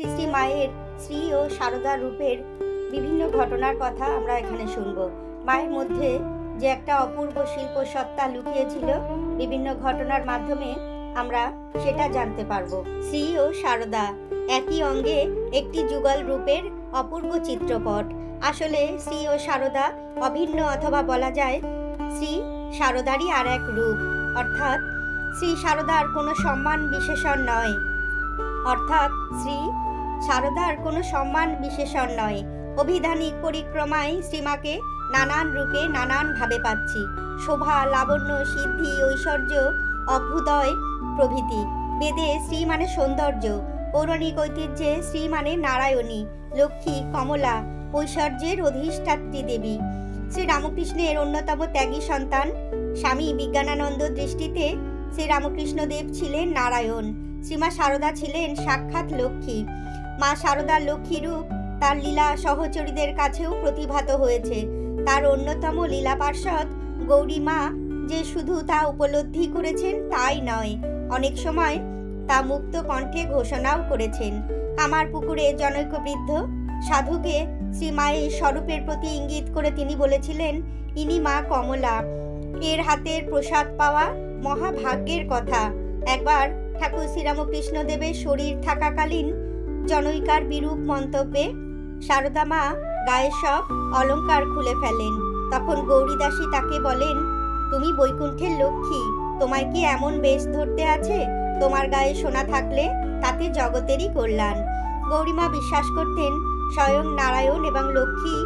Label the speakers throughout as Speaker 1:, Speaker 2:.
Speaker 1: শ্রী শ্রী মায়ের শ্রী ও সারদা রূপের বিভিন্ন ঘটনার কথা আমরা এখানে শুনব। মায়ের মধ্যে যে একটা অপূর্ব শিল্প সত্তা লুকিয়েছিল, বিভিন্ন ঘটনার মাধ্যমে আমরা সেটা জানতে পারব। শ্রী ও সারদা একই অঙ্গে একটি যুগল রূপের অপূর্ব চিত্রপট। আসলে শ্রী ও সারদা অভিন্ন অথবা বলা যায় শ্রী সারদারই আর এক রূপ। অর্থাৎ শ্রী সারদার কোনো সম্মান বিশেষণ নয়। অর্থাৎ শ্রী সারদার কোনো সম্মান বিশেষণ নয়। অভিধানিক পরিক্রমায় শ্রীমাকে নানান রূপে নানানভাবে পাচ্ছি। শোভা, লাবণ্য, সিদ্ধি, ঐশ্বর্য, অভ্যুদয় প্রভৃতি। বেদে শ্রী মানে সৌন্দর্য, পৌরাণিক ঐতিহ্যে শ্রী মানে নারায়ণী, লক্ষ্মী, কমলা, ঐশ্বর্যের অধিষ্ঠাত্রী দেবী। শ্রী রামকৃষ্ণের অন্যতম ত্যাগী সন্তান স্বামী বিজ্ঞানানন্দ দৃষ্টিতে শ্রী রামকৃষ্ণদেব ছিলেন নারায়ণ। শ্রীমা সারদা ছিলেন সাক্ষাৎ লক্ষ্মী। মা সারদার লক্ষ্মী রূপ তার লীলা সহচরীদের কাছেও প্রতিভাত হয়েছে। তার অন্যতম লীলা পার্ষদ গৌরী মা যে শুধু তা উপলব্ধি করেছেন তাই নয়, অনেক সময় তা মুক্ত কণ্ঠে ঘোষণাও করেছেন। কামার পুকুরে জনৈক বৃদ্ধ সাধুকে শ্রী মায়ের স্বরূপের প্রতি ইঙ্গিত করে তিনি বলেছিলেন, ইনি মা কমলা। এর হাতের প্রসাদ পাওয়া মহাভাগ্যের কথা। একবার ঠাকুর শ্রীরামকৃষ্ণ দেবের শরীর থাকাকালীন জনৈকার বিরূপ মন্তব্যে সারদা মা গায়ের সব অলঙ্কার খুলে ফেলেন। তখন গৌরীদাসী তাকে বলেন, তুমি বৈকুণ্ঠের লক্ষ্মী, তোমায় কি এমন বেশ ধরতে আছে? তোমার গায়ে সোনা থাকলে তাতে জগতেরই কল্যাণ। গৌরীমা বিশ্বাস করতেন, স্বয়ং নারায়ণ এবং লক্ষ্মী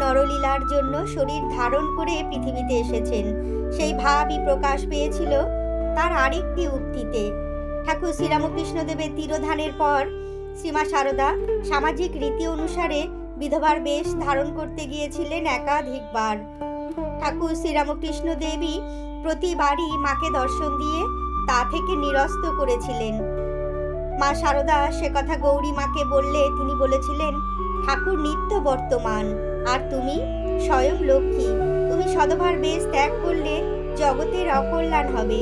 Speaker 1: নরলীলার জন্য শরীর ধারণ করে পৃথিবীতে এসেছেন। সেই ভাবই প্রকাশ পেয়েছিল তার আরেকটি উক্তিতে। ঠাকুর শ্রীরামকৃষ্ণদেবের তিরোধানের পর শ্রীমা সারদা সামাজিক রীতি অনুসারে বিধবার বেশ ধারণ করতে গিয়েছিলেন একাধিকবার। ঠাকুর শ্রীরামকৃষ্ণ দেবী প্রতিবারই মাকে দর্শন দিয়ে তা থেকে নিরস্ত করেছিলেন। মা সারদা সে কথা গৌরী মাকে বললে তিনি বলেছিলেন, ঠাকুর নিত্য বর্তমান, আর তুমি স্বয়ং লক্ষ্মী। তুমি সদভার বেশ ত্যাগ করলে জগতের অকল্যাণ হবে।